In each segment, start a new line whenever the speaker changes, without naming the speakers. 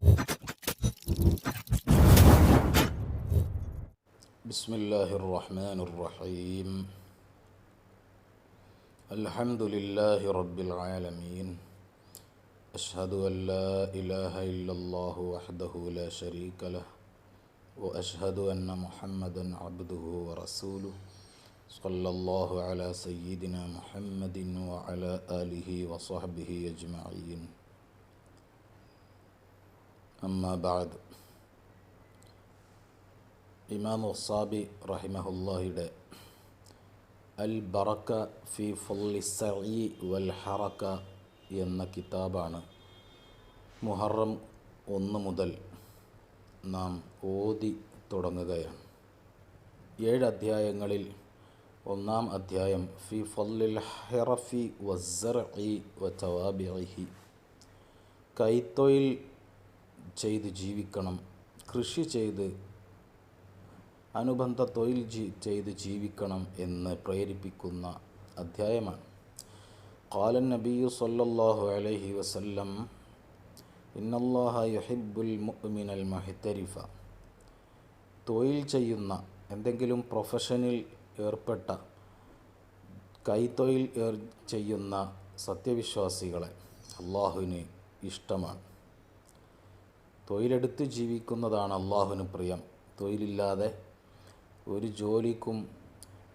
بسم الله الرحمن الرحيم. الحمد لله رب العالمين. أشهد أن لا إله إلا الله وحده لا شريك له وأشهد أن محمدا عبده ورسوله. صلى الله على سيدنا محمد وعلى آله وصحبه أجمعين. അമ്മ ബാദ്. ഇമാം വസാബി റഹിമഹുല്ലാഹിയുടെ അൽ ബറക്ക ഫി ഫുല്ലിസഇ വൽ ഹറക്ക എന്ന കിതാബാണ് മുഹറം ഒന്ന് മുതൽ നാം ഓതി തുടങ്ങുകയാണ്. ഏഴ് അധ്യായങ്ങളിൽ ഒന്നാം അധ്യായം ഫി ഫല്ലിൽ ഹെറഫി വസ്സറഇ വ ചവാബിഹി കൈത്തൊയിൽ ചെയ്ത് ജീവിക്കണം. കൃഷി ചെയ്ത് അനുബന്ധ തൊഴിൽ ജീ ചെയ്ത് ജീവിക്കണം എന്ന് പ്രേരിപ്പിക്കുന്ന അധ്യായമാണ്. ഖാലൻ നബിയു സല്ലല്ലാഹു അലൈഹി വസല്ലം الله യുഹിബ്ബുൽ മുഅ്മിനൽ المحترف തൊഴിൽ ചെയ്യുന്ന എന്തെങ്കിലും പ്രൊഫഷനിൽ ഏർപ്പെട്ട കൈത്തൊഴിൽ ഏർ ചെയ്യുന്ന സത്യവിശ്വാസികളെ അള്ളാഹുവിന് ഇഷ്ടമാണ്. തൊഴിലെടുത്ത് ജീവിക്കുന്നതാണ് അള്ളാഹുവിന് പ്രിയം. തൊഴിലില്ലാതെ ഒരു ജോലിക്കും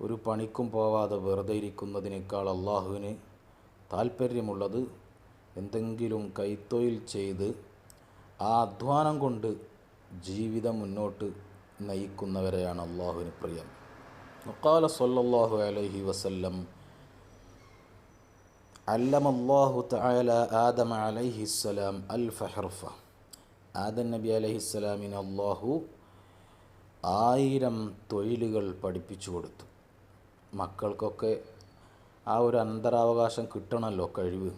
ഒരു പണിക്കും പോവാതെ വെറുതെ ഇരിക്കുന്നതിനേക്കാൾ അള്ളാഹുവിന് താല്പര്യമുള്ളത് എന്തെങ്കിലും കൈത്തൊഴിൽ ചെയ്ത് ആ അധ്വാനം കൊണ്ട് ജീവിതം മുന്നോട്ട് നയിക്കുന്നവരെയാണ് അള്ളാഹുവിന് പ്രിയം. മുക്കാല സല്ലല്ലാഹു അലഹി വസല്ലം അല്ലമല്ലാഹു തആല ആദം അലൈഹിസ്സലാം അൽ ഫഹർഫ ആദം നബി അലഹിസ്സലാമിന് അള്ളാഹു ആയിരം തൊഴിലുകൾ പഠിപ്പിച്ചു കൊടുത്തു. മക്കൾക്കൊക്കെ ആ ഒരു അന്തരാവകാശം കിട്ടണമല്ലോ കഴിവ്.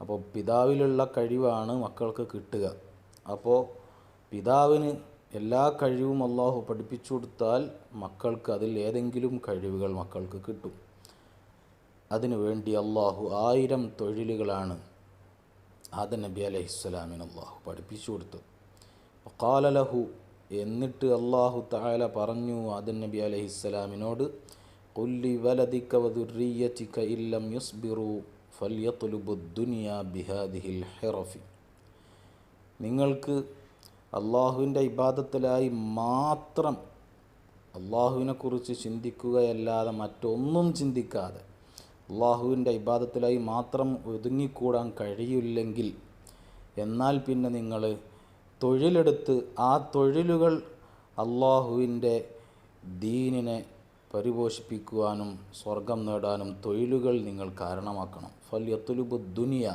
അപ്പോൾ പിതാവിലുള്ള കഴിവാണ് മക്കൾക്ക് കിട്ടുക. അപ്പോൾ പിതാവിന് എല്ലാ കഴിവും അള്ളാഹു പഠിപ്പിച്ചു കൊടുത്താൽ മക്കൾക്ക് അതിൽ ഏതെങ്കിലും കഴിവുകൾ മക്കൾക്ക് കിട്ടും. അതിനു വേണ്ടി അള്ളാഹു ആയിരം തൊഴിലുകളാണ് ആദം നബി അലൈഹിസ്സലാമിന് അള്ളാഹു പഠിപ്പിച്ചു കൊടുത്തു. കാലലഹു എന്നിട്ട് അള്ളാഹു താല പറഞ്ഞു ആദൻ നബി അലൈഹിസ്സലാമിനോട് കൊല്ലി വദുറിയറ്റിക്ക ഇല്ലം യുസ്ബിറു ബിഹാദിഹിൽ നിങ്ങൾക്ക് അള്ളാഹുവിന്റെ ഇബാദത്തിലായി മാത്രം അള്ളാഹുവിനെക്കുറിച്ച് ചിന്തിക്കുകയല്ലാതെ മറ്റൊന്നും ചിന്തിക്കാതെ അള്ളാഹുവിന്റെ ഇബാദത്തിലായി മാത്രം ഒതുങ്ങിക്കൂടാൻ കഴിയില്ലെങ്കിൽ എന്നാൽ പിന്നെ നിങ്ങൾ തൊഴിലെടുത്ത് ആ തൊഴിലുകൾ അള്ളാഹുവിന്റെ ദീനിനെ പരിപോഷിപ്പിക്കുവാനും സ്വർഗം നേടാനും തൊഴിലുകൾ നിങ്ങൾ കാരണമാക്കണം. ഫല്യത്തുലുബു ദുനിയ.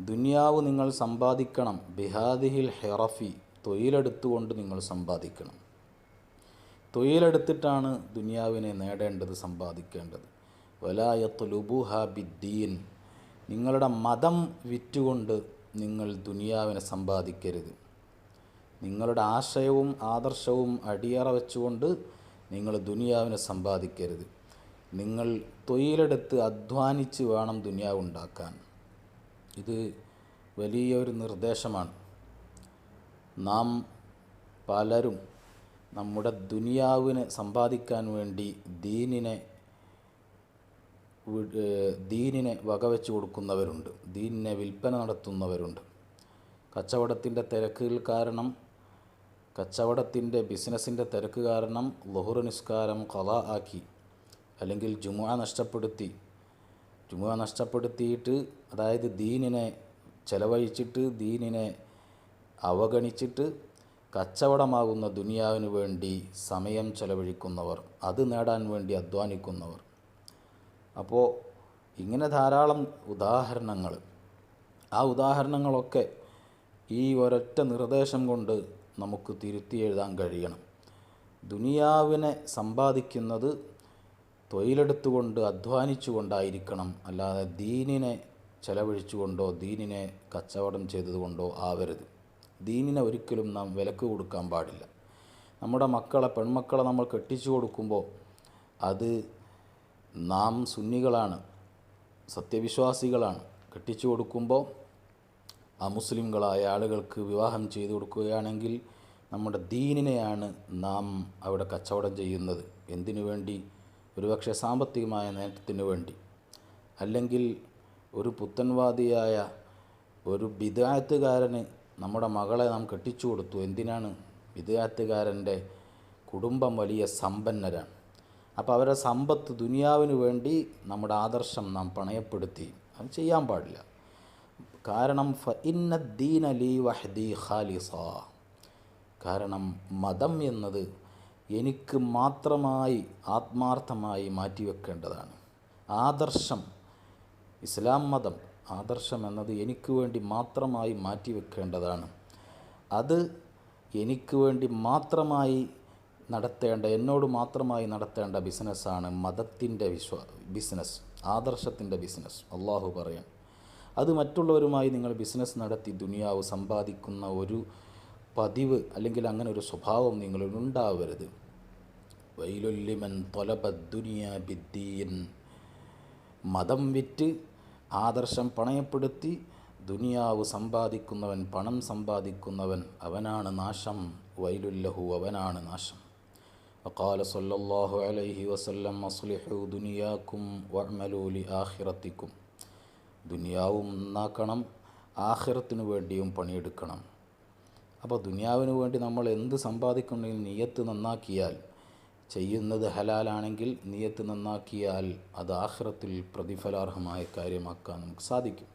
ദുനിയാവ് നിങ്ങൾ സമ്പാദിക്കണം. ബിഹാദിഹിൽ ഹെറഫി തൊഴിലെടുത്തുകൊണ്ട് നിങ്ങൾ സമ്പാദിക്കണം. തൊഴിലെടുത്തിട്ടാണ് ദുനിയാവിനെ നേടേണ്ടത് സമ്പാദിക്കേണ്ടത്. വലായത്തുലുബുഹ ബിദ്ദീൻ. നിങ്ങളുടെ മതം വിറ്റുകൊണ്ട് നിങ്ങൾ ദുനിയാവിനെ സമ്പാദിക്കരുത്. നിങ്ങളുടെ ആശയവും ആദർശവും അടിയറ വെച്ചുകൊണ്ട് നിങ്ങൾ ദുനിയാവിനെ സമ്പാദിക്കരുത്. നിങ്ങൾ തൊഴിലെടുത്ത് അധ്വാനിച്ച് വേണം ദുനിയാവ് ഉണ്ടാക്കാൻ. ഇത് വലിയൊരു നിർദ്ദേശമാണ്. നാം പലരും നമ്മുടെ ദുനിയാവിനെ സമ്പാദിക്കാൻ വേണ്ടി ദീനിനെ ദീനിനെ വകവെച്ച് കൊടുക്കുന്നവരുണ്ട്. ദീനിനെ വിൽപ്പന നടത്തുന്നവരുണ്ട്. കച്ചവടത്തിന്റെ തിരക്കുകൾ കാരണം കച്ചവടത്തിന്റെ ബിസിനസ്സിന്റെ തിരക്ക് കാരണം ലഹുറ നിസ്കാരം കല ആക്കി അല്ലെങ്കിൽ ജുമുഅ നഷ്ടപ്പെടുത്തി. ജുമുഅ നഷ്ടപ്പെടുത്തിയിട്ട് അതായത് ദീനിനെ ചെലവഴിച്ചിട്ട് ദീനിനെ അവഗണിച്ചിട്ട് കച്ചവടമാകുന്ന ദുനിയാവിന് വേണ്ടി സമയം ചെലവഴിക്കുന്നവർ അത് നേടാൻ വേണ്ടി അധ്വാനിക്കുന്നവർ. അപ്പോൾ ഇങ്ങനെ ധാരാളം ഉദാഹരണങ്ങൾ. ആ ഉദാഹരണങ്ങളൊക്കെ ഈ ഒരൊറ്റ നിർദ്ദേശം കൊണ്ട് നമുക്ക് തിരുത്തി എഴുതാൻ കഴിയണം. ദുനിയാവിനെ സമ്പാദിക്കുന്നത് തൊഴിലെടുത്തുകൊണ്ട് അധ്വാനിച്ചുകൊണ്ടായിരിക്കണം. അല്ലാതെ ദീനിനെ ചെലവഴിച്ചുകൊണ്ടോ ദീനിനെ കച്ചവടം ചെയ്തതുകൊണ്ടോ ആവരുത്. ദീനിനെ ഒരിക്കലും നാം വിലക്ക് കൊടുക്കാൻ പാടില്ല. നമ്മുടെ മക്കളെ പെൺമക്കളെ നമ്മൾ കെട്ടിച്ചു കൊടുക്കുമ്പോൾ അത് നാം സുന്നികളാണ് സത്യവിശ്വാസികളാണ്. കെട്ടിച്ചു കൊടുക്കുമ്പോൾ അമുസ്ലിംകളായ ആളുകൾക്ക് വിവാഹം ചെയ്തു കൊടുക്കുകയാണെങ്കിൽ നമ്മുടെ ദീനിനെയാണ് നാം അവിടെ കച്ചവടം ചെയ്യുന്നത്. എന്തിനു വേണ്ടി? ഒരുപക്ഷെ സാമ്പത്തികമായ നേട്ടത്തിന് വേണ്ടി. അല്ലെങ്കിൽ ഒരു പുത്തൻവാദിയായ ഒരു ബിദായത്തുകാരന് നമ്മുടെ മകളെ നാം കെട്ടിച്ചു കൊടുത്തു. എന്തിനാണ്? ബിദായത്തുകാരന്റെ കുടുംബം വലിയ സമ്പന്നരാണ്. അപ്പോൾ അവരുടെ സമ്പത്ത് ദുനിയാവിന് വേണ്ടി നമ്മുടെ ആദർശം നാം പണയപ്പെടുത്തി. അത് ചെയ്യാൻ പാടില്ല. കാരണം ഫ ഇന്ന ദീൻ ലീ വഹദി ഖാലിസ. കാരണം മതം എന്നത് എനിക്ക് മാത്രമായി ആത്മാർത്ഥമായി മാറ്റിവെക്കേണ്ടതാണ്. ആദർശം ഇസ്ലാം മതം ആദർശം എന്നത് എനിക്ക് വേണ്ടി മാത്രമായി മാറ്റിവെക്കേണ്ടതാണ്. അത് എനിക്ക് വേണ്ടി മാത്രമായി നടത്തേണ്ട എന്നോട് മാത്രമായി നടത്തേണ്ട ബിസിനസ്സാണ് മതത്തിന്റെ വിശ്വ ബിസിനസ് ആദർശത്തിന്റെ ബിസിനസ്. അള്ളാഹു പറയാൻ അത് മറ്റുള്ളവരുമായി നിങ്ങൾ ബിസിനസ് നടത്തി ദുനിയാവ് സമ്പാദിക്കുന്ന ഒരു പതിവ് അല്ലെങ്കിൽ അങ്ങനെ ഒരു സ്വഭാവം നിങ്ങളിൽ ഉണ്ടാവരുത്. വൈലുല്ലിമൻ തൊലബ ദുനിയ ബിദ്ദീൻ. മതം വിറ്റ് ആദർശം പണയപ്പെടുത്തി ദുനിയാവ് സമ്പാദിക്കുന്നവൻ പണം സമ്പാദിക്കുന്നവൻ അവനാണ് നാശം. വൈലുല്ലഹു അവനാണ് നാശം. وقال صلى الله عليه وسلم അസ്ലിഹു ദുനിയാക്കും വഅമലൂ ലിആഖിറത്തിക്കും ദുനിയാവും നന്നാക്കണം ആഖിറത്തിനു വേണ്ടിയും പണിയെടുക്കണം അപ്പോൾ ദുനിയാവിന് വേണ്ടി നമ്മൾ എന്ത് സമ്പാദിക്കണമെങ്കിൽ നിയത്ത് നന്നാക്കിയാൽ ചെയ്യുന്നത് ഹലാലാണെങ്കിൽ നിയത്ത് നന്നാക്കിയാൽ അത് ആഖിറത്തിൽ പ്രതിഫലാർഹമായ കാര്യമാക്കാൻ നമുക്ക് സാധിക്കും